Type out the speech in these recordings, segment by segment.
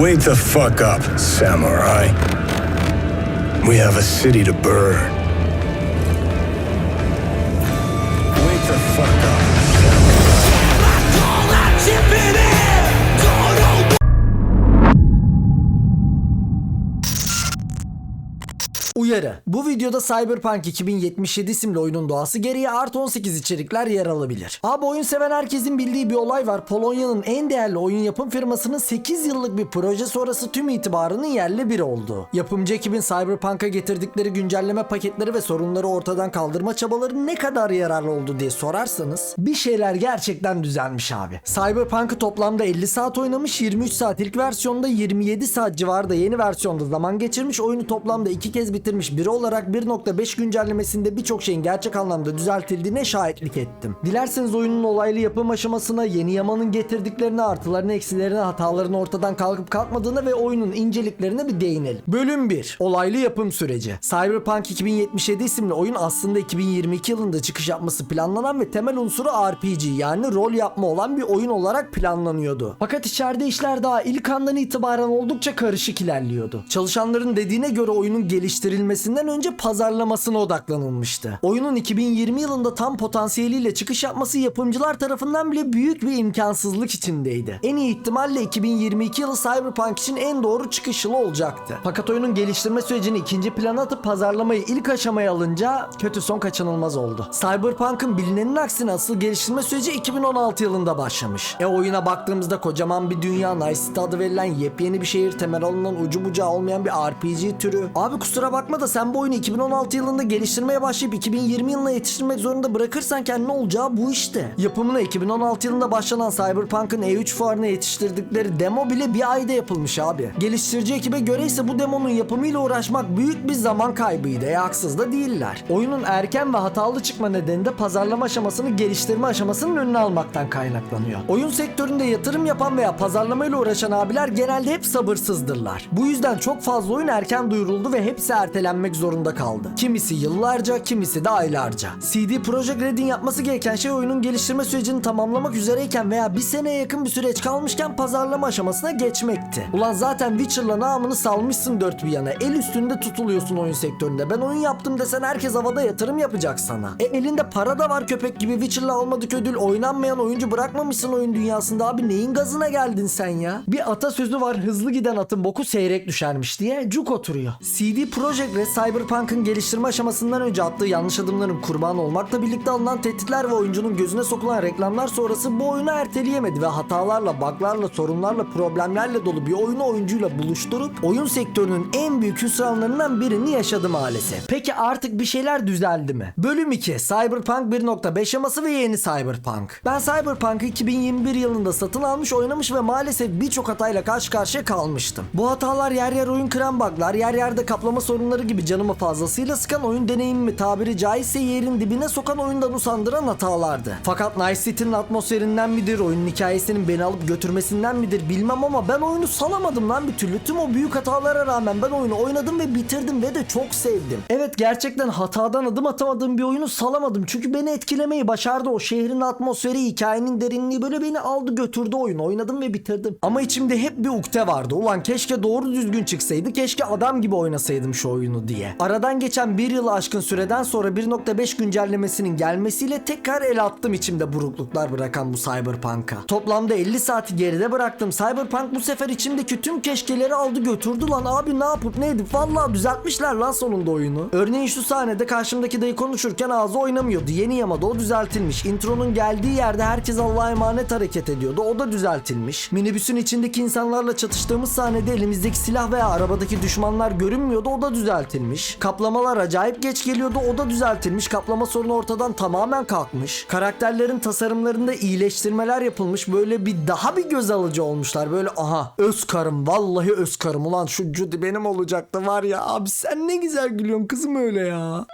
Wake the fuck up, samurai. We have a city to burn. Uyarı. Bu videoda Cyberpunk 2077 isimli oyunun doğası gereği artı 18 içerikler yer alabilir. Abi oyun seven herkesin bildiği bir olay var. Polonya'nın en değerli oyun yapım firmasının 8 yıllık bir proje sonrası tüm itibarının yerli biri oldu. Yapımcı ekibin Cyberpunk'a getirdikleri güncelleme paketleri ve sorunları ortadan kaldırma çabaları ne kadar yararlı oldu diye sorarsanız bir şeyler gerçekten düzelmiş abi. Cyberpunk'ı toplamda 50 saat oynamış, 23 saat ilk versiyonda 27 saat civarında yeni versiyonda zaman geçirmiş, oyunu toplamda iki kez bitirmiş biri olarak 1.5 güncellemesinde birçok şeyin gerçek anlamda düzeltildiğine şahitlik ettim. Dilerseniz oyunun olaylı yapım aşamasına, yeni yamanın getirdiklerine, artılarına, eksilerine, hataların ortadan kalkıp kalkmadığına ve oyunun inceliklerine bir değinelim. Bölüm 1. Olaylı yapım süreci. Cyberpunk 2077 isimli oyun aslında 2022 yılında çıkış yapması planlanan ve temel unsuru RPG yani rol yapma olan bir oyun olarak planlanıyordu. Fakat içeride işler daha ilk andan itibaren oldukça karışık ilerliyordu. Çalışanların dediğine göre oyunun geliştirilmesinden önce pazarlamasına odaklanılmıştı. Oyunun 2020 yılında tam potansiyeliyle çıkış yapması yapımcılar tarafından bile büyük bir imkansızlık içindeydi. En iyi ihtimalle 2022 yılı Cyberpunk için en doğru çıkış yılı olacaktı. Fakat oyunun geliştirme sürecini ikinci plana atıp pazarlamayı ilk aşamaya alınca kötü son kaçınılmaz oldu. Cyberpunk'ın bilinenin aksine asıl geliştirme süreci 2016 yılında başlamış. E oyuna baktığımızda kocaman bir dünya, Nice adı verilen yepyeni bir şehir, temel alınan ucu bucağı olmayan bir RPG türü. Abi kusura bakma da sen bu oyunu 2016 yılında geliştirmeye başlayıp 2020 yılına yetiştirmek zorunda bırakırsan kendine olacağı bu işte. Yapımına 2016 yılında başlanan Cyberpunk'ın E3 fuarına yetiştirdikleri demo bile bir ayda yapılmış abi. Geliştirici ekibe göre ise bu demonun yapımıyla uğraşmak büyük bir zaman kaybıydı. E haksız da değiller. Oyunun erken ve hatalı çıkma nedeni de pazarlama aşamasını geliştirme aşamasının önüne almaktan kaynaklanıyor. Oyun sektöründe yatırım yapan veya pazarlamayla uğraşan abiler genelde hep sabırsızdırlar. Bu yüzden çok fazla oyun erken duyuruldu ve hepsi ertelenmek zorunda kaldı. Kimisi yıllarca, kimisi de aylarca. CD Projekt Red'in yapması gereken şey oyunun geliştirme sürecini tamamlamak üzereyken veya bir seneye yakın bir süreç kalmışken pazarlama aşamasına geçmekti. Ulan zaten Witcher'la namını salmışsın dört bir yana. El üstünde tutuluyorsun oyun sektöründe. Ben oyun yaptım desen herkes havada yatırım yapacak sana. E elinde para da var köpek gibi Witcher'la almadık ödül. Oynanmayan oyuncu bırakmamışsın oyun dünyasında abi. Neyin gazına geldin sen ya? Bir atasözü var hızlı giden atın boku seyrek düşermiş diye cuk oturuyor. CD Projekt Red Cyberpunk'ın geliştirme aşamasından önce attığı yanlış adımların kurbanı olmakla birlikte alınan tehditler ve oyuncunun gözüne sokulan reklamlar sonrası bu oyunu erteleyemedi ve hatalarla, buglarla, sorunlarla, problemlerle dolu bir oyunu oyuncuyla buluşturup oyun sektörünün en büyük hüsranlarından birini yaşadı maalesef. Peki artık bir şeyler düzeldi mi? Bölüm 2 Cyberpunk 1.5 aşaması ve yeni Cyberpunk. Ben Cyberpunk'ı 2021 yılında satın almış, oynamış ve maalesef birçok hatayla karşı karşıya kalmıştım. Bu hatalar yer yer oyun kıran buglar, yer yerde kaplama sorunları gibi canımı fazlasıyla sıkan oyun deneyimimi tabiri caizse yerin dibine sokan oyundan usandıran hatalardı. Fakat Nice City'nin atmosferinden midir, oyunun hikayesinin beni alıp götürmesinden midir bilmem ama ben oyunu salamadım lan bir türlü. Tüm o büyük hatalara rağmen ben oyunu oynadım ve bitirdim ve de çok sevdim. Evet gerçekten hatadan adım atamadığım bir oyunu salamadım. Çünkü beni etkilemeyi başardı o şehrin atmosferi, hikayenin derinliği böyle beni aldı götürdü oyunu. Oynadım ve bitirdim. Ama içimde hep bir ukde vardı. Ulan keşke doğru düzgün çıksaydı. Keşke adam gibi oynasaydım şu oyunu diye. Aradan geçen bir yıl aşkın süreden sonra 1.5 güncellemesinin gelmesiyle tekrar el attım içimde burukluklar bırakan bu Cyberpunk'a. Toplamda 50 saati geride bıraktım. Cyberpunk bu sefer içimdeki tüm keşkeleri aldı götürdü lan abi ne yapıp ne edip vallahi düzeltmişler lan sonunda oyunu. Örneğin şu sahnede karşımdaki dayı konuşurken ağzı oynamıyordu. Yeni yamada o düzeltilmiş. Intronun geldiği yerde herkes Allah'a emanet hareket ediyordu. O da düzeltilmiş. Minibüsün içindeki insanlarla çatıştığımız sahnede elimizdeki silah veya arabadaki düşmanlar görünmüyordu. O da düzeltilmiş. Kaplamalar acayip geç geliyordu. O da düzeltilmiş. Kaplama sorunu ortadan tamamen kalkmış. Karakterlerin tasarımlarında iyileştirmeler yapılmış. Böyle bir daha bir göz alıcı olmuşlar. Böyle aha öz karım vallahi öz karım. Ulan şu Judy benim olacaktı var ya. Abi sen ne güzel gülüyorsun kızım öyle ya.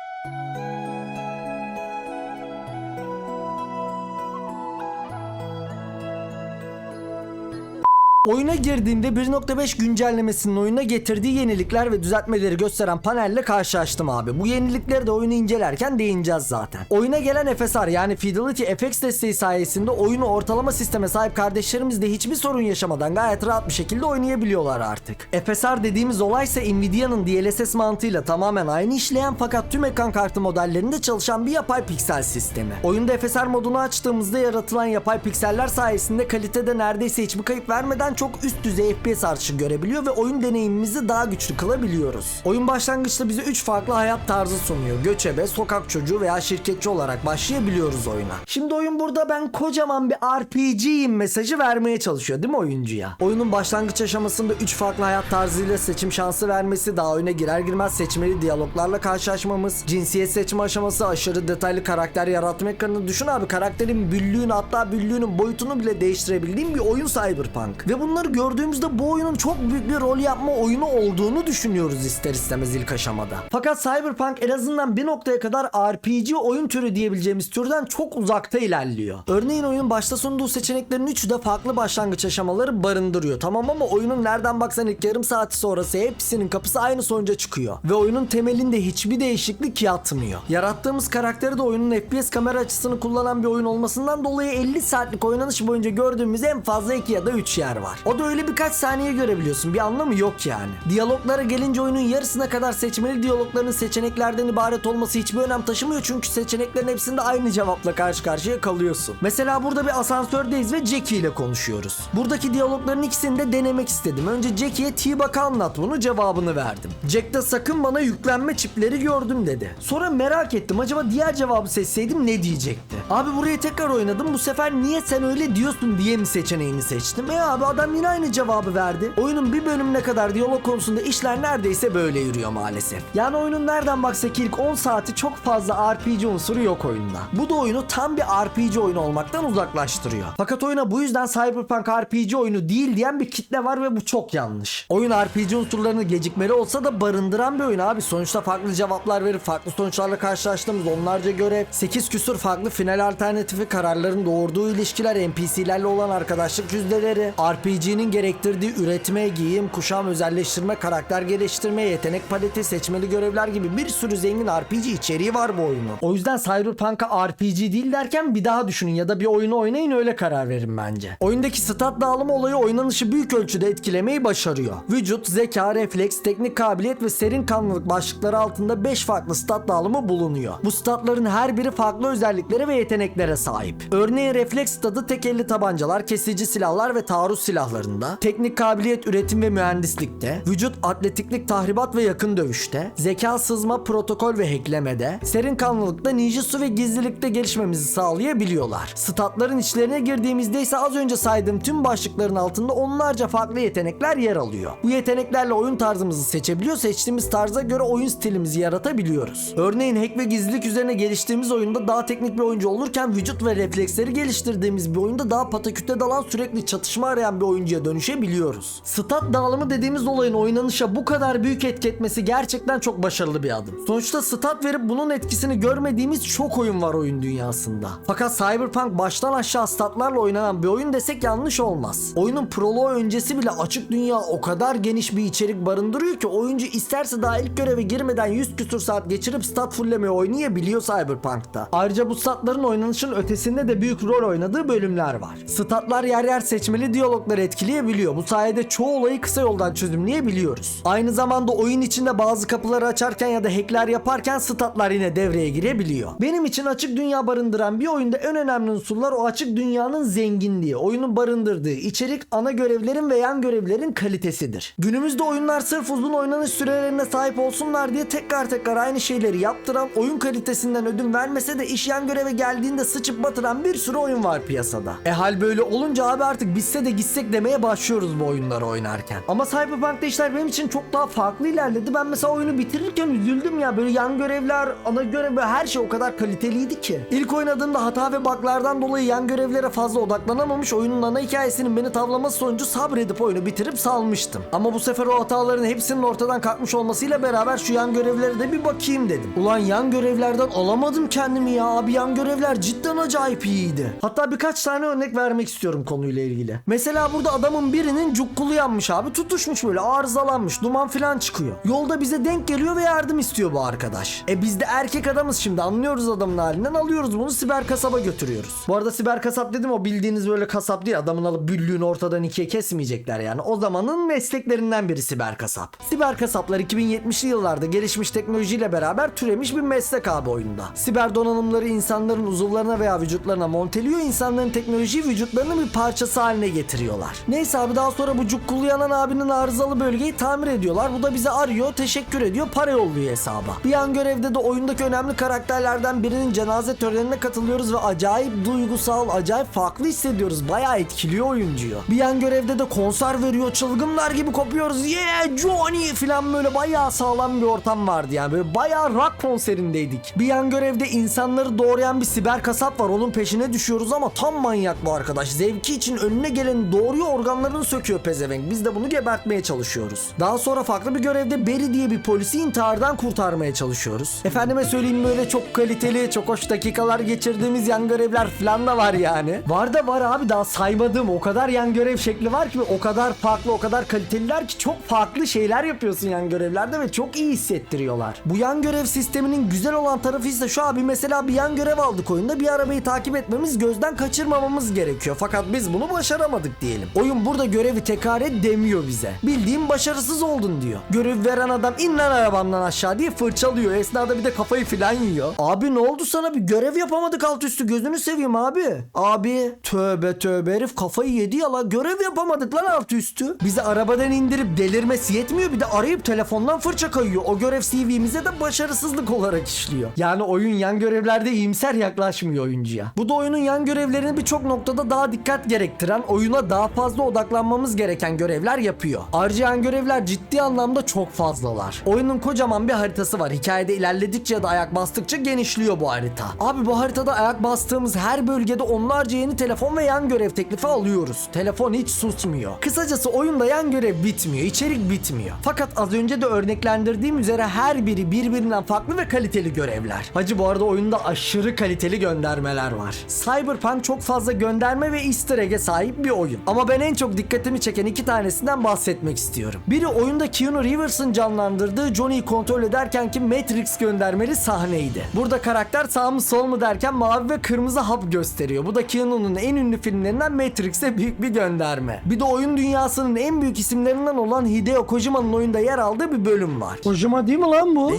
Oyuna girdiğimde 1.5 güncellemesinin oyuna getirdiği yenilikler ve düzeltmeleri gösteren panelle karşılaştım abi. Bu yenilikleri de oyunu incelerken değineceğiz zaten. Oyuna gelen FSR yani Fidelity FX desteği sayesinde oyunu ortalama sisteme sahip kardeşlerimiz de hiçbir sorun yaşamadan gayet rahat bir şekilde oynayabiliyorlar artık. FSR dediğimiz olay ise Nvidia'nın DLSS mantığıyla tamamen aynı işleyen fakat tüm ekran kartı modellerinde çalışan bir yapay piksel sistemi. Oyunda FSR modunu açtığımızda yaratılan yapay pikseller sayesinde kalitede neredeyse hiçbir kayıp vermeden çok üst düzey FPS artışı görebiliyor ve oyun deneyimimizi daha güçlü kılabiliyoruz. Oyun başlangıçta bize 3 farklı hayat tarzı sunuyor. Göçebe, sokak çocuğu veya şirketçi olarak başlayabiliyoruz oyuna. Şimdi oyun burada ben kocaman bir RPG'yim mesajı vermeye çalışıyor değil mi oyuncuya? Oyunun başlangıç aşamasında 3 farklı hayat tarzıyla seçim şansı vermesi, daha oyuna girer girmez seçmeli diyaloglarla karşılaşmamız, cinsiyet seçme aşaması, aşırı detaylı karakter yaratma ekranını düşün abi karakterin büllüğünü hatta büllüğünün boyutunu bile değiştirebildiğim bir oyun Cyberpunk. Ve bunları gördüğümüzde bu oyunun çok büyük bir rol yapma oyunu olduğunu düşünüyoruz ister istemez ilk aşamada. Fakat Cyberpunk en azından bir noktaya kadar RPG oyun türü diyebileceğimiz türden çok uzakta ilerliyor. Örneğin oyun başta sunduğu seçeneklerin üçü de farklı başlangıç aşamaları barındırıyor. Tamam ama oyunun nereden baksan ilk yarım saati sonrası hepsinin kapısı aynı sonuca çıkıyor. Ve oyunun temelinde hiçbir değişiklik yatmıyor. Yarattığımız karakteri de oyunun FPS kamera açısını kullanan bir oyun olmasından dolayı 50 saatlik oynanış boyunca gördüğümüz en fazla 2 ya da 3 yer var. O da öyle birkaç saniye görebiliyorsun. Bir anlamı yok yani. Diyaloglara gelince oyunun yarısına kadar seçmeli diyalogların seçeneklerden ibaret olması hiçbir önem taşımıyor çünkü seçeneklerin hepsinde aynı cevapla karşı karşıya kalıyorsun. Mesela burada bir asansördeyiz ve Jackie ile konuşuyoruz. Buradaki diyalogların ikisini de denemek istedim. Önce Jackie'ye T-Bug'a anlat bunu cevabını verdim. Jack de sakın bana yüklenme çipleri gördüm dedi. Sonra merak ettim acaba diğer cevabı seçseydim ne diyecekti? Abi burayı tekrar oynadım bu sefer niye sen öyle diyorsun diye mi seçeneğini seçtim? E abi adam yine aynı cevabı verdi. Oyunun bir bölümüne kadar diyalog konusunda işler neredeyse böyle yürüyor maalesef. Yani oyunun nereden baksak ilk 10 saati çok fazla RPG unsuru yok oyunda. Bu da oyunu tam bir RPG oyunu olmaktan uzaklaştırıyor. Fakat oyuna bu yüzden Cyberpunk RPG oyunu değil diyen bir kitle var ve bu çok yanlış. Oyun RPG unsurlarını gecikmeli olsa da barındıran bir oyun abi. Sonuçta farklı cevaplar verip farklı sonuçlarla karşılaştığımız onlarca görev, 8 küsur farklı final alternatifi, kararların doğurduğu ilişkiler, NPC'lerle olan arkadaşlık yüzdeleri, RPG'nin gerektirdiği üretme, giyim, kuşam, özelleştirme, karakter geliştirme, yetenek paleti, seçmeli görevler gibi bir sürü zengin RPG içeriği var bu oyunun. O yüzden Cyberpunk'a RPG değil derken bir daha düşünün ya da bir oyunu oynayın öyle karar verin bence. Oyundaki stat dağılımı olayı oynanışı büyük ölçüde etkilemeyi başarıyor. Vücut, zeka, refleks, teknik kabiliyet ve serin kanlılık başlıkları altında 5 farklı stat dağılımı bulunuyor. Bu statların her biri farklı özelliklere ve yeteneklere sahip. Örneğin refleks stadı tek elli tabancalar, kesici silahlar ve taarruz silahlarında, teknik kabiliyet üretim ve mühendislikte, vücut atletiklik tahribat ve yakın dövüşte, zeka sızma protokol ve hacklemede, serin kanlılıkta ninjutsu ve gizlilikte gelişmemizi sağlayabiliyorlar. Statların içlerine girdiğimizde ise az önce saydığım tüm başlıkların altında onlarca farklı yetenekler yer alıyor. Bu yeteneklerle oyun tarzımızı seçebiliyor, seçtiğimiz tarza göre oyun stilimizi yaratabiliyoruz. Örneğin hack ve gizlilik üzerine geliştiğimiz oyunda daha teknik bir oyuncu olurken vücut ve refleksleri geliştirdiğimiz bir oyunda daha pataküte dalan sürekli çatışma arayan bir oyuncuya dönüşebiliyoruz. Stat dağılımı dediğimiz olayın oynanışa bu kadar büyük etki etmesi gerçekten çok başarılı bir adım. Sonuçta stat verip bunun etkisini görmediğimiz çok oyun var oyun dünyasında. Fakat Cyberpunk baştan aşağı statlarla oynanan bir oyun desek yanlış olmaz. Oyunun proloğu öncesi bile açık dünya o kadar geniş bir içerik barındırıyor ki oyuncu isterse daha ilk göreve girmeden 100 küsur saat geçirip stat fulllemeyi oynayabiliyor Cyberpunk'ta. Ayrıca bu statların oynanışın ötesinde de büyük rol oynadığı bölümler var. Statlar yer yer seçmeli diyalogları etkileyebiliyor. Bu sayede çoğu olayı kısa yoldan çözümleyebiliyoruz. Aynı zamanda oyun içinde bazı kapıları açarken ya da hackler yaparken statlar yine devreye girebiliyor. Benim için açık dünya barındıran bir oyunda en önemli unsurlar o açık dünyanın zenginliği, oyunun barındırdığı içerik, ana görevlerin ve yan görevlerin kalitesidir. Günümüzde oyunlar sırf uzun oynanış sürelerine sahip olsunlar diye tekrar tekrar aynı şeyleri yaptıran, oyun kalitesinden ödün vermese de iş yan göreve geldiğinde sıçıp batıran bir sürü oyun var piyasada. E hal böyle olunca abi artık bitse de gitsek demeye başlıyoruz bu oyunları oynarken. Ama Cyberpunk'ta işler benim için çok daha farklı ilerledi. Ben mesela oyunu bitirirken üzüldüm ya. Böyle yan görevler, ana görev her şey o kadar kaliteliydi ki. İlk oynadığımda hata ve buglardan dolayı yan görevlere fazla odaklanamamış oyunun ana hikayesinin beni tavlaması sonucu sabredip oyunu bitirip salmıştım. Ama bu sefer o hataların hepsinin ortadan kalkmış olmasıyla beraber şu yan görevlere de bir bakayım dedim. Ulan yan görevlerden alamadım kendimi ya. Abi yan görevler cidden acayip iyiydi. Hatta birkaç tane örnek vermek istiyorum konuyla ilgili. Mesela bu burada adamın birinin cukkulu yanmış abi. Tutuşmuş böyle arızalanmış. Duman falan çıkıyor. Yolda bize denk geliyor ve yardım istiyor bu arkadaş. E biz de erkek adamız şimdi anlıyoruz adamın halinden alıyoruz bunu siber kasaba götürüyoruz. Bu arada siber kasap dedim o bildiğiniz böyle kasap değil adamın alıp büllüğünü ortadan ikiye kesmeyecekler yani. O zamanın mesleklerinden biri siber kasap. Siber kasaplar 2070'li yıllarda gelişmiş teknolojiyle beraber türemiş bir meslek abi oyunda. Siber donanımları insanların uzuvlarına veya vücutlarına monteliyor insanların teknolojiyi vücutlarının bir parçası haline getiriyorlar. Neyse abi daha sonra bu cukkulu yanan abinin arızalı bölgeyi tamir ediyorlar. Bu da bize arıyor, teşekkür ediyor, para yolluyor hesaba. Bir an görevde de oyundaki önemli karakterlerden birinin cenaze törenine katılıyoruz ve acayip duygusal, acayip farklı hissediyoruz. Bayağı etkiliyor oyuncuyu. Bir an görevde de konser veriyor, çılgınlar gibi kopuyoruz. Yeah Johnny falan böyle bayağı sağlam bir ortam vardı yani. Böyle bayağı rock konserindeydik. Bir yan görevde insanları doğrayan bir siber kasap var. Onun peşine düşüyoruz ama tam manyak bu arkadaş. Zevki için önüne geleni doğruyor organlarını söküyor pezevenk. Biz de bunu gebertmeye çalışıyoruz. Daha sonra farklı bir görevde Barry diye bir polisi intihardan kurtarmaya çalışıyoruz. Efendime söyleyeyim böyle çok kaliteli, çok hoş dakikalar geçirdiğimiz yan görevler falan da var yani. Var da var abi daha saymadığım o kadar yan görev şekli var ki o kadar farklı, o kadar kaliteliler ki çok farklı şeyler yapıyorsun yan görevlerde ve çok iyi hissettiriyorlar. Bu yan görev sisteminin güzel olan tarafı ise şu abi mesela bir yan görev aldık oyunda bir arabayı takip etmemiz gözden kaçırmamamız gerekiyor. Fakat biz bunu başaramadık diyelim. Oyun burada görevi tekrar et demiyor bize. Bildiğin başarısız oldun diyor. Görev veren adam in lan arabamdan aşağı diye fırçalıyor. Esnada bir de kafayı filan yiyor. Abi ne oldu sana bir görev yapamadık alt üstü gözünü seveyim abi. Abi tövbe tövbe herif kafayı yedi ya la görev yapamadık lan alt üstü. Bizi arabadan indirip delirmesi yetmiyor bir de arayıp telefondan fırça kayıyor. O görev CV'mize de başarısızlık olarak işliyor. Yani oyun yan görevlerde iyimser yaklaşmıyor oyuncuya. Bu da oyunun yan görevlerini birçok noktada daha dikkat gerektiren, oyuna daha fazla odaklanmamız gereken görevler yapıyor. Ayrıca yan görevler ciddi anlamda çok fazlalar. Oyunun kocaman bir haritası var. Hikayede ilerledikçe ya da ayak bastıkça genişliyor bu harita. Abi bu haritada ayak bastığımız her bölgede onlarca yeni telefon ve yan görev teklifi alıyoruz. Telefon hiç susmuyor. Kısacası oyunda yan görev bitmiyor, içerik bitmiyor. Fakat az önce de örneklendirdiğim üzere her biri birbirinden farklı ve kaliteli görevler. Hacı bu arada oyunda aşırı kaliteli göndermeler var. Cyberpunk çok fazla gönderme ve easter egg'e sahip bir oyun. Ama ama ben en çok dikkatimi çeken iki tanesinden bahsetmek istiyorum. Biri oyunda Keanu Reeves'ın canlandırdığı Johnny'yi kontrol ederken ki Matrix göndermeli sahneydi. Burada karakter sağ mı sol mu derken mavi ve kırmızı hap gösteriyor. Bu da Keanu'nun en ünlü filmlerinden Matrix'e büyük bir gönderme. Bir de oyun dünyasının en büyük isimlerinden olan Hideo Kojima'nın oyunda yer aldığı bir bölüm var. Kojima değil mi lan bu?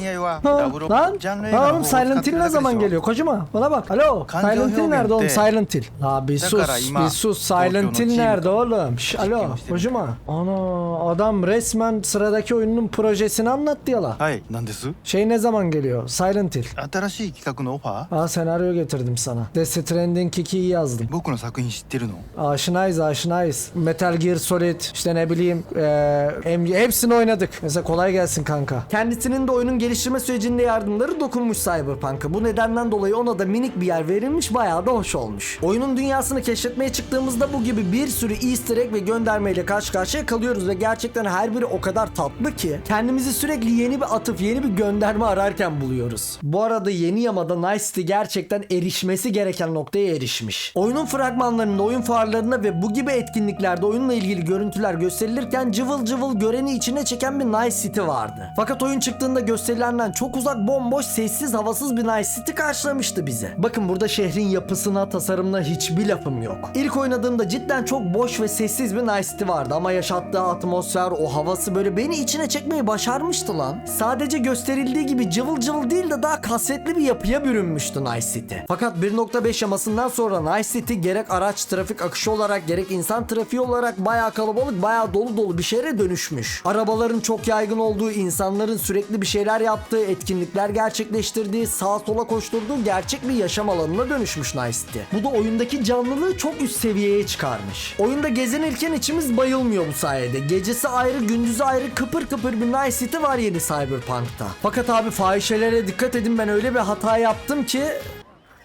Ha, lan? Ha oğlum Silent Hill ne zaman geliyor? Kojima bana bak. Alo. Silent Hill nerede oğlum? Silent Hill. Abi sus. Bir sus. Silent Hill nerede? mi? oğlum Şş, alo Çekmiştim. Kojima Ana adam resmen sıradaki oyunun projesini anlattı ya la はい何です Şey ne zaman geliyor Silent Hill 新しい企画のオファー Aa senaryo getirdim sana Death Stranding 2'yi yazdım 僕の作品知ってるの Aşinayız aşinayız. Metal Gear Solid işte ne bileyim eee, em- hepsini oynadık. Mesela kolay gelsin kanka. Kendisinin de oyunun geliştirme sürecinde yardımları dokunmuş Cyberpunk'a. Bu nedenden dolayı ona da minik bir yer verilmiş bayağı da hoş olmuş. Oyunun dünyasını keşfetmeye çıktığımızda bu gibi bir sürü easter egg ve göndermeyle karşı karşıya kalıyoruz ve gerçekten her biri o kadar tatlı ki kendimizi sürekli yeni bir atıf, yeni bir gönderme ararken buluyoruz. Bu arada yeni yamada Nice City gerçekten erişmesi gereken noktaya erişmiş. Oyunun fragmanlarında, oyun fuarlarında ve bu gibi etkinliklerde oyunla ilgili görüntüler gösterilirken cıvıl cıvıl göreni içine çeken bir Nice City vardı. Fakat oyun çıktığında gösterilenden çok uzak bomboş, sessiz, havasız bir Nice City karşılamıştı bizi. Bakın burada şehrin yapısına, tasarımına hiçbir lafım yok. İlk oynadığımda cidden çok boş ve sessiz bir Nice vardı ama yaşattığı atmosfer, o havası böyle beni içine çekmeyi başarmıştı lan. Sadece gösterildiği gibi cıvıl cıvıl değil de daha kasvetli bir yapıya bürünmüştü Nice City. Fakat 1.5 yamasından sonra Nice City gerek araç trafik akışı olarak gerek insan trafiği olarak bayağı kalabalık, bayağı dolu dolu bir şehre dönüşmüş. Arabaların çok yaygın olduğu, insanların sürekli bir şeyler yaptığı, etkinlikler gerçekleştirdiği, sağa sola koşturduğu gerçek bir yaşam alanına dönüşmüş Nice City. Bu da oyundaki canlılığı çok üst seviyeye çıkarmış. Oyunda gezinirken içimiz bayılmıyor bu sayede. Gecesi ayrı, gündüzü ayrı kıpır kıpır bir Nice City var yeni Cyberpunk'ta. Fakat abi fahişelere dikkat edin ben öyle bir hata yaptım ki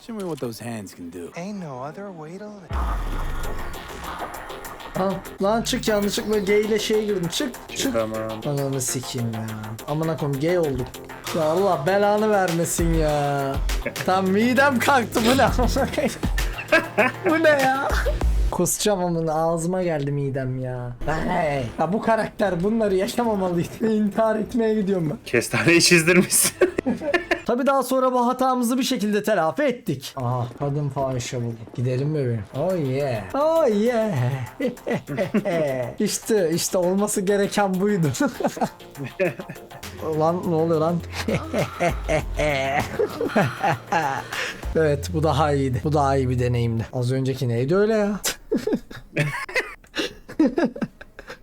Show me what those hands can do. Ain't no other way to live Ha, lan çık yanlışlıkla gay ile şeye girdim. Çık çık. Ananı sikeyim ya. Amına koyayım gay olduk. Ya Allah belanı vermesin ya. Tam midem kalktı bu ne? bu ne ya? Kusacağım ama ağzıma geldi midem ya. Hey. Ya bu karakter bunları yaşamamalıydı. İntihar etmeye gidiyorum ben. Kestaneyi çizdirmişsin. Tabi daha sonra bu hatamızı bir şekilde telafi ettik. Aha kadın fahişe buldum. Gidelim bebeğim. Oh yeah. Oh yeah. işte işte olması gereken buydu. lan ne oluyor lan? evet bu daha iyiydi. Bu daha iyi bir deneyimdi. Az önceki neydi öyle ya?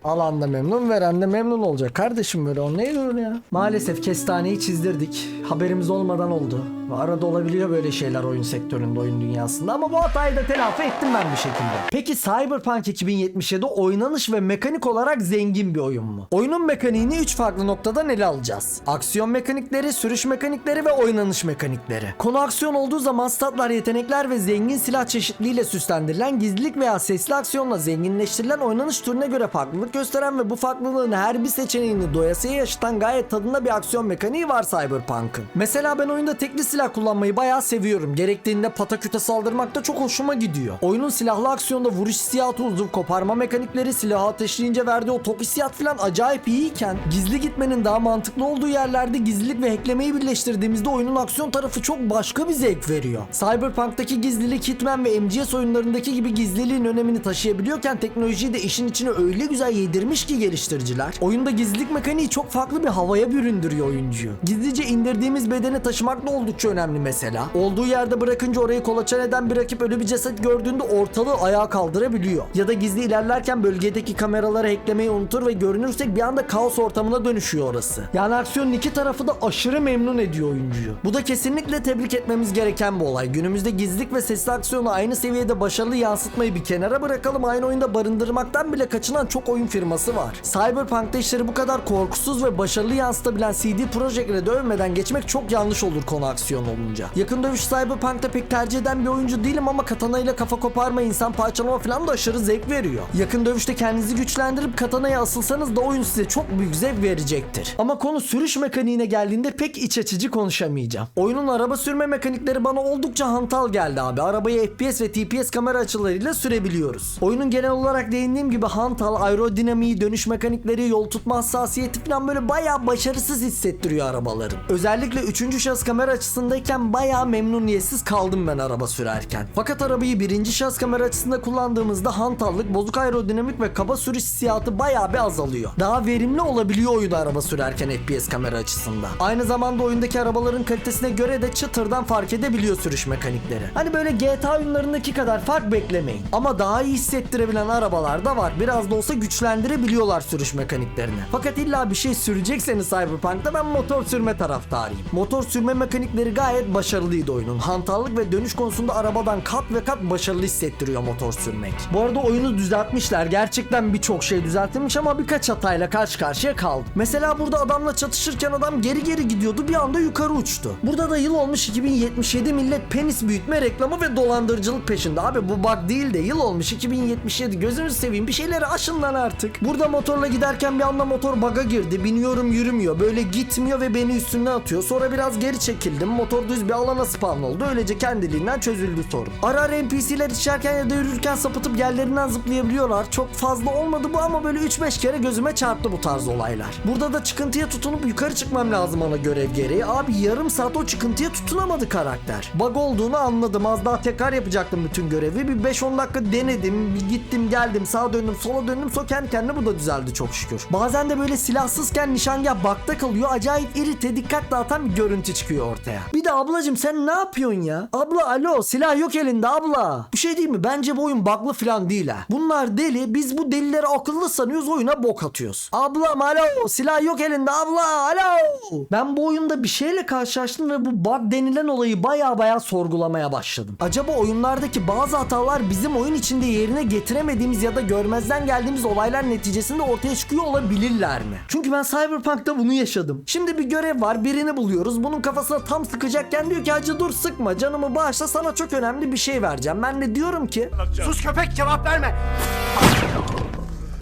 Alan da memnun, veren de memnun olacak. Kardeşim böyle o öyle ya? Maalesef kestaneyi çizdirdik. Haberimiz olmadan oldu. Ve Arada olabiliyor böyle şeyler oyun sektöründe, oyun dünyasında ama bu hatayı da telafi ettim ben bir şekilde. Peki Cyberpunk 2077 oynanış ve mekanik olarak zengin bir oyun mu? Oyunun mekaniğini 3 farklı noktadan ele alacağız. Aksiyon mekanikleri, sürüş mekanikleri ve oynanış mekanikleri. Konu aksiyon olduğu zaman statlar, yetenekler ve zengin silah çeşitliliğiyle süslendirilen gizlilik veya sesli aksiyonla zenginleştirilen oynanış türüne göre farklılık gösteren ve bu farklılığın her bir seçeneğini doyasıya yaşatan gayet tadında bir aksiyon mekaniği var Cyberpunk'ın. Mesela ben oyunda tekli silah kullanmayı bayağı seviyorum. Gerektiğinde pataküte saldırmak da çok hoşuma gidiyor. Oyunun silahlı aksiyonda vuruş hissiyatı uzun koparma mekanikleri silahı ateşleyince verdiği o tok hissiyat falan acayip iyiyken gizli gitmenin daha mantıklı olduğu yerlerde gizlilik ve hacklemeyi birleştirdiğimizde oyunun aksiyon tarafı çok başka bir zevk veriyor. Cyberpunk'taki gizlilik Hitman ve MGS oyunlarındaki gibi gizliliğin önemini taşıyabiliyorken teknolojiyi de işin içine öyle güzel yedirmiş ki geliştiriciler. Oyunda gizlilik mekaniği çok farklı bir havaya büründürüyor oyuncuyu. Gizlice indirdiğimiz bedeni taşımak da oldukça önemli mesela. Olduğu yerde bırakınca orayı kolaçan eden bir rakip ölü bir ceset gördüğünde ortalığı ayağa kaldırabiliyor. Ya da gizli ilerlerken bölgedeki kameraları hacklemeyi unutur ve görünürsek bir anda kaos ortamına dönüşüyor orası. Yani aksiyonun iki tarafı da aşırı memnun ediyor oyuncuyu. Bu da kesinlikle tebrik etmemiz gereken bir olay. Günümüzde gizlilik ve sesli aksiyonu aynı seviyede başarılı yansıtmayı bir kenara bırakalım aynı oyunda barındırmaktan bile kaçınan çok oyun firması var. Cyberpunk'ta işleri bu kadar korkusuz ve başarılı yansıtabilen CD Projekt Red'i övmeden geçmek çok yanlış olur konu aksiyon olunca. Yakın dövüş Cyberpunk'ta pek tercih eden bir oyuncu değilim ama katana ile kafa koparma, insan parçalama falan da aşırı zevk veriyor. Yakın dövüşte kendinizi güçlendirip katanaya asılsanız da oyun size çok büyük zevk verecektir. Ama konu sürüş mekaniğine geldiğinde pek iç açıcı konuşamayacağım. Oyunun araba sürme mekanikleri bana oldukça hantal geldi abi. Arabayı FPS ve TPS kamera açılarıyla sürebiliyoruz. Oyunun genel olarak değindiğim gibi hantal, aerodinamiği, dönüş mekanikleri, yol tutma hassasiyeti falan böyle bayağı başarısız hissettiriyor arabaların. Özellikle 3. şahıs kamera açısındayken bayağı memnuniyetsiz kaldım ben araba sürerken. Fakat arabayı birinci şahıs kamera açısında kullandığımızda hantallık, bozuk aerodinamik ve kaba sürüş hissiyatı bayağı bir azalıyor. Daha verimli olabiliyor oyunda araba sürerken FPS kamera açısında. Aynı zamanda oyundaki arabaların kalitesine göre de çıtırdan fark edebiliyor sürüş mekanikleri. Hani böyle GTA oyunlarındaki kadar fark beklemeyin. Ama daha iyi hissettirebilen arabalar da var. Biraz da olsa güçlendirebiliyorlar sürüş mekaniklerini. Fakat illa bir şey sürecekseniz Cyberpunk'ta ben motor sürme taraftarıyım. Motor sürme mekanikleri gayet başarılıydı oyunun. Hantallık ve dönüş konusunda arabadan kat ve kat başarılı hissettiriyor motor sürmek. Bu arada oyunu düzeltmişler. Gerçekten birçok şey düzeltilmiş ama birkaç hatayla karşı karşıya kaldım. Mesela burada adamla çatışırken adam geri geri gidiyordu bir anda yukarı uçtu. Burada da yıl olmuş 2077 millet penis büyütme reklamı ve dolandırıcılık peşinde. Abi bu bug değil de yıl olmuş 2077 gözünüzü seveyim bir şeyleri aşın lan artık. Burada motorla giderken bir anda motor bug'a girdi. Biniyorum yürümüyor. Böyle gitmiyor ve beni üstüne atıyor. Sonra biraz geri çekildim. Motor düz bir alana spawn oldu. Öylece kendiliğinden çözüldü sorun. Ara ara NPC'ler içerken ya da yürürken sapıtıp yerlerinden zıplayabiliyorlar. Çok fazla olmadı bu ama böyle 3-5 kere gözüme çarptı bu tarz olaylar. Burada da çıkıntıya tutunup yukarı çıkmam lazım ana görev gereği. Abi yarım saat o çıkıntıya tutunamadı karakter. Bug olduğunu anladım. Az daha tekrar yapacaktım bütün görevi. Bir 5-10 dakika denedim. Bir gittim geldim sağa döndüm sola döndüm. So kendi kendine bu da düzeldi çok şükür. Bazen de böyle silahsızken nişangah bakta kalıyor. Acayip irite dikkat dağıtan bir görüntü çıkıyor ortaya. Bir de ablacım sen ne yapıyorsun ya? Abla alo silah yok elinde abla. Bir şey değil mi? Bence bu oyun bug'lı falan değil ha. Bunlar deli. Biz bu delileri akıllı sanıyoruz oyuna bok atıyoruz. Ablam alo silah yok elinde abla alo. Ben bu oyunda bir şeyle karşılaştım ve bu bug denilen olayı baya baya sorgulamaya başladım. Acaba oyunlardaki bazı hatalar bizim oyun içinde yerine getiremediğimiz ya da görmezden geldiğimiz olaylar neticesinde ortaya çıkıyor olabilirler mi? Çünkü ben Cyberpunk'ta bunu yaşadım. Şimdi bir görev var birini buluyoruz. Bunun kafasına tam sıkacakken diyor ki hacı dur sıkma canımı bağışla sana çok önemli bir şey vereceğim. Ben de diyorum ki Sus köpek cevap verme.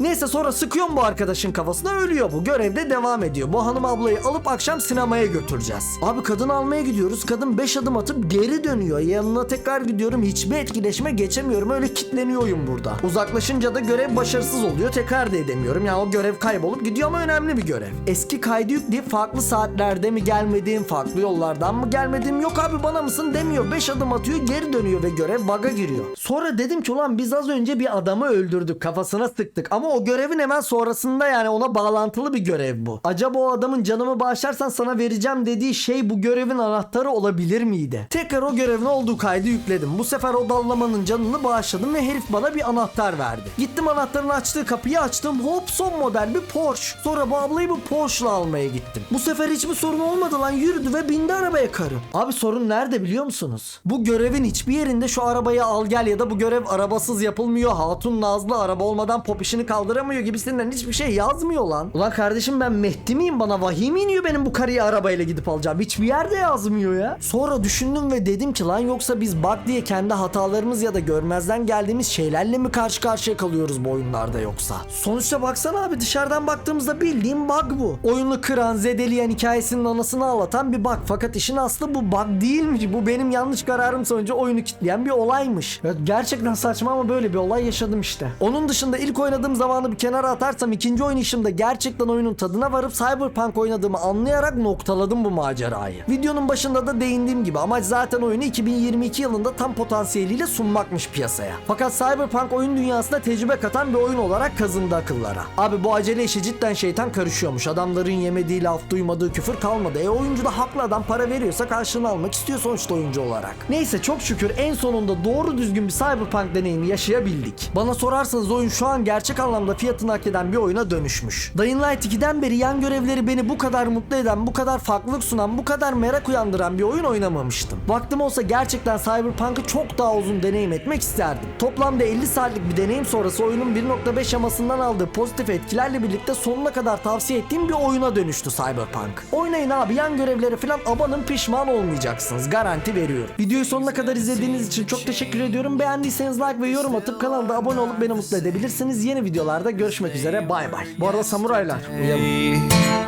Neyse sonra sıkıyorum bu arkadaşın kafasına ölüyor bu. Görevde devam ediyor. Bu hanım ablayı alıp akşam sinemaya götüreceğiz. Abi kadın almaya gidiyoruz. Kadın 5 adım atıp geri dönüyor. Yanına tekrar gidiyorum. Hiçbir etkileşime geçemiyorum. Öyle kitleniyorum burada. Uzaklaşınca da görev başarısız oluyor. Tekrar da edemiyorum. Yani o görev kaybolup gidiyor ama önemli bir görev. Eski kaydı yükleyip farklı saatlerde mi gelmediğim, farklı yollardan mı gelmediğim yok abi bana mısın demiyor. 5 adım atıyor geri dönüyor ve görev bug'a giriyor. Sonra dedim ki ulan biz az önce bir adamı öldürdük kafasına sıktık ama o görevin hemen sonrasında yani ona bağlantılı bir görev bu. Acaba o adamın canımı bağışlarsan sana vereceğim dediği şey bu görevin anahtarı olabilir miydi? Tekrar o görevin olduğu kaydı yükledim. Bu sefer o dallamanın canını bağışladım ve herif bana bir anahtar verdi. Gittim anahtarın açtığı kapıyı açtım. Hop son model bir Porsche. Sonra bu ablayı bu Porsche'la almaya gittim. Bu sefer hiçbir sorun olmadı lan yürüdü ve bindi arabaya karı. Abi sorun nerede biliyor musunuz? Bu görevin hiçbir yerinde şu arabayı al gel ya da bu görev arabasız yapılmıyor. Hatun Nazlı araba olmadan pop işini kaldıramıyor gibisinden hiçbir şey yazmıyor lan. Ulan kardeşim ben Mehdi miyim bana vahiy iniyor benim bu karıyı arabayla gidip alacağım? Hiçbir yerde yazmıyor ya. Sonra düşündüm ve dedim ki lan yoksa biz bug diye kendi hatalarımız ya da görmezden geldiğimiz şeylerle mi karşı karşıya kalıyoruz bu oyunlarda yoksa? Sonuçta baksana abi dışarıdan baktığımızda bildiğim bug bu. Oyunu kıran, zedeleyen hikayesinin anasını ağlatan bir bug. Fakat işin aslı bu bug değilmiş. Bu benim yanlış kararım sonucu oyunu kitleyen bir olaymış. Gerçekten saçma ama böyle bir olay yaşadım işte. Onun dışında ilk oynadığım zamanı bir kenara atarsam ikinci oynayışımda gerçekten oyunun tadına varıp Cyberpunk oynadığımı anlayarak noktaladım bu macerayı. Videonun başında da değindiğim gibi amaç zaten oyunu 2022 yılında tam potansiyeliyle sunmakmış piyasaya. Fakat Cyberpunk oyun dünyasında tecrübe katan bir oyun olarak kazındı akıllara. Abi bu acele işi cidden şeytan karışıyormuş. Adamların yemediği laf duymadığı küfür kalmadı. E oyuncu da haklı adam para veriyorsa karşılığını almak istiyor sonuçta oyuncu olarak. Neyse çok şükür en sonunda doğru düzgün bir Cyberpunk deneyimi yaşayabildik. Bana sorarsanız oyun şu an gerçek anlamda fiyatını hak eden bir oyuna dönüşmüş. Dying Light 2'den beri yan görevleri beni bu kadar mutlu eden, bu kadar farklılık sunan, bu kadar merak uyandıran bir oyun oynamamıştım. Vaktim olsa gerçekten Cyberpunk'ı çok daha uzun deneyim etmek isterdim. Toplamda 50 saatlik bir deneyim sonrası oyunun 1.5 yamasından aldığı pozitif etkilerle birlikte sonuna kadar tavsiye ettiğim bir oyuna dönüştü Cyberpunk. Oynayın abi yan görevlere falan abanın pişman olmayacaksınız. Garanti veriyorum. Videoyu sonuna kadar izlediğiniz için çok teşekkür ediyorum. Beğendiyseniz like ve yorum atıp kanalda abone olup beni mutlu edebilirsiniz. Yeni videolarda görüşmek üzere. Bay bay. Bu arada samuraylar uyanın.